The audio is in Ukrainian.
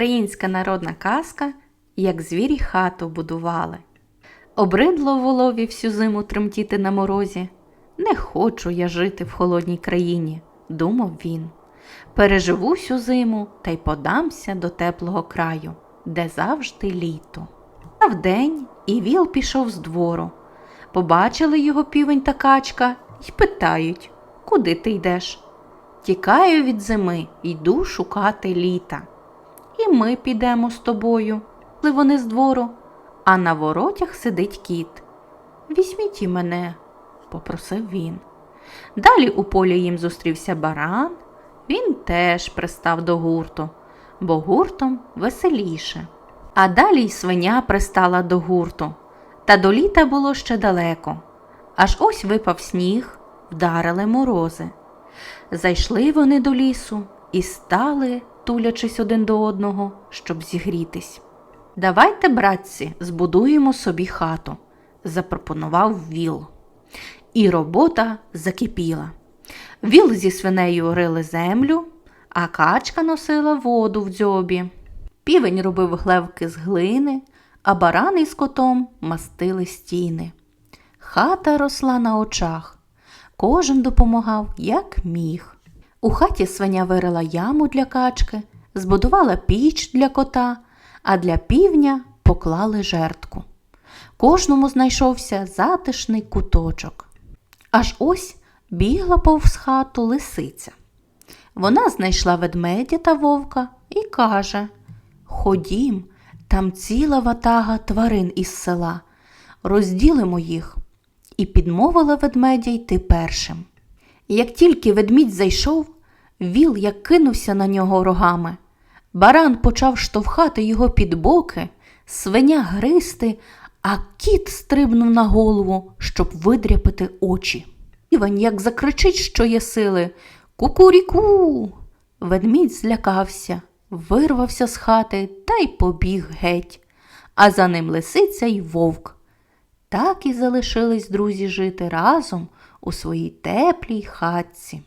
українська народна казка, як звірі хату будували. Обридло волові всю зиму тремтіти на морозі. Не хочу я жити в холодній країні, думав він. Переживу всю зиму та й подамся до теплого краю, де завжди літо. А вдень і віл пішов з двору. Побачили його півень та качка й питають, куди ти йдеш? Тікаю від зими, йду шукати літа. І ми підемо з тобою, коли вони з двору, а на воротях сидить кіт. Візьміть і мене, попросив він. Далі у полі їм зустрівся баран, він теж пристав до гурту, бо гуртом веселіше. А далі й свиня пристала до гурту, та до літа було ще далеко. Аж ось випав сніг, вдарили морози. Зайшли вони до лісу і стали, тулячись один до одного, щоб зігрітись. Давайте, братці, збудуємо собі хату, запропонував Віл. І робота закипіла. Віл зі свинею рили землю, а качка носила воду в дзьобі. Півень робив глевки з глини, а барани з котом мастили стіни. Хата росла на очах. Кожен допомагав, як міг. У хаті свиня вирила яму для качки, збудувала піч для кота, а для півня поклали жертку. Кожному знайшовся затишний куточок. Аж ось бігла повз хату лисиця. Вона знайшла ведмедя та вовка і каже Ходім, там ціла ватага тварин із села, розділимо їх. І підмовила ведмедя йти першим. Як тільки ведмідь зайшов, віл як кинувся на нього рогами. Баран почав штовхати його під боки, свиня гристи, а кіт стрибнув на голову, щоб видряпити очі. Івань як закричить, що є сили Кукуріку. Ведмідь злякався, вирвався з хати та й побіг геть, а за ним лисиця й вовк. Так і залишились друзі жити разом у своїй теплій хатці.